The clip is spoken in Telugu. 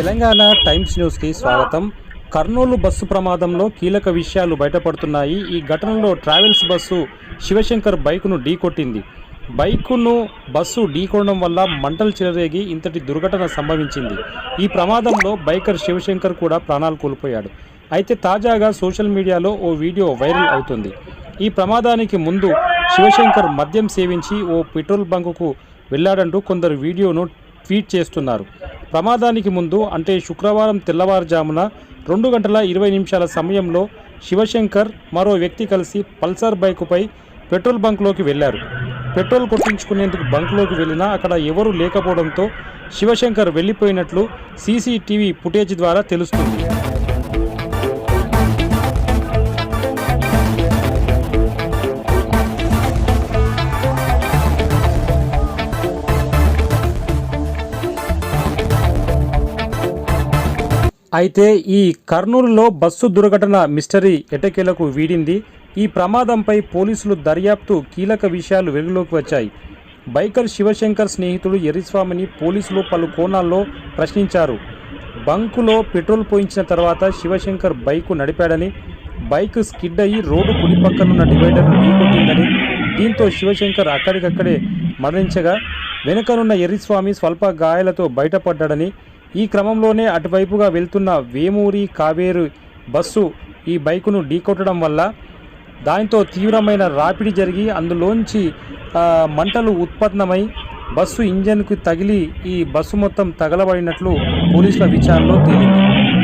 తెలంగాణ టైమ్స్ న్యూస్కి స్వాగతం. కర్నూలు బస్సు ప్రమాదంలో కీలక విషయాలు బయటపడుతున్నాయి. ఈ ఘటనలో ట్రావెల్స్ బస్సు శివశంకర్ బైకును ఢీకొట్టింది బైకును బస్సు ఢీకొనడం వల్ల మంటలు చెలరేగి ఇంతటి దుర్ఘటన సంభవించింది. ఈ ప్రమాదంలో బైకర్ శివశంకర్ కూడా ప్రాణాలు కోల్పోయాడు. అయితే తాజాగా సోషల్ మీడియాలో ఓ వీడియో వైరల్ అవుతుంది. ఈ ప్రమాదానికి ముందు శివశంకర్ మద్యం సేవించి ఓ పెట్రోల్ బంకుకు వెళ్ళాడంటూ కొందరు వీడియోను ట్వీట్ చేస్తున్నారు. ప్రమాదానికి ముందు అంటే శుక్రవారం తెల్లవారుజామున రెండు గంటల ఇరవై నిమిషాల సమయంలో శివశంకర్ మరో వ్యక్తి కలిసి పల్సర్ బైకుపై పెట్రోల్ బంక్లోకి వెళ్ళారు పెట్రోల్ కొట్టించుకునేందుకు బంక్లోకి వెళ్ళినా అక్కడ ఎవరూ లేకపోవడంతో శివశంకర్ వెళ్ళిపోయినట్లు సీసీటీవీ ఫుటేజ్ ద్వారా తెలుస్తుంది. అయితే ఈ కర్నూలులో బస్సు దుర్ఘటన మిస్టరీ ఎటకేలకు వీడింది? ఈ ప్రమాదంపై పోలీసులు దర్యాప్తు కీలక విషయాలు వెలుగులోకి వచ్చాయి. బైకర్ శివశంకర్ స్నేహితుడు ఎరిస్వామిని పోలీసులు పలు కోణాల్లో ప్రశ్నించారు. బంకులో పెట్రోల్ పోయించిన తర్వాత శివశంకర్ బైకు నడిపాడని బైక్ స్కిడ్ అయ్యి రోడ్డు కుడి పక్కనున్న డివైడర్ను ఢీకొట్టిందని దీంతో శివశంకర్ అక్కడికక్కడే మరణించగా వెనుకనున్న ఎర్రిస్వామి స్వల్ప గాయాలతో బయటపడ్డాడని ఈ క్రమంలోనే అటువైపుగా వెళ్తున్న వేమూరి కావేరు బస్సు ఈ బైకును ఢీకొట్టడం వల్ల దానితో తీవ్రమైన రాపిడి జరిగి అందులోంచి మంటలు ఉత్పన్నమై బస్సు ఇంజన్కు తగిలి ఈ బస్సు మొత్తం తగలబడినట్లు పోలీసుల విచారణలో తేలింది.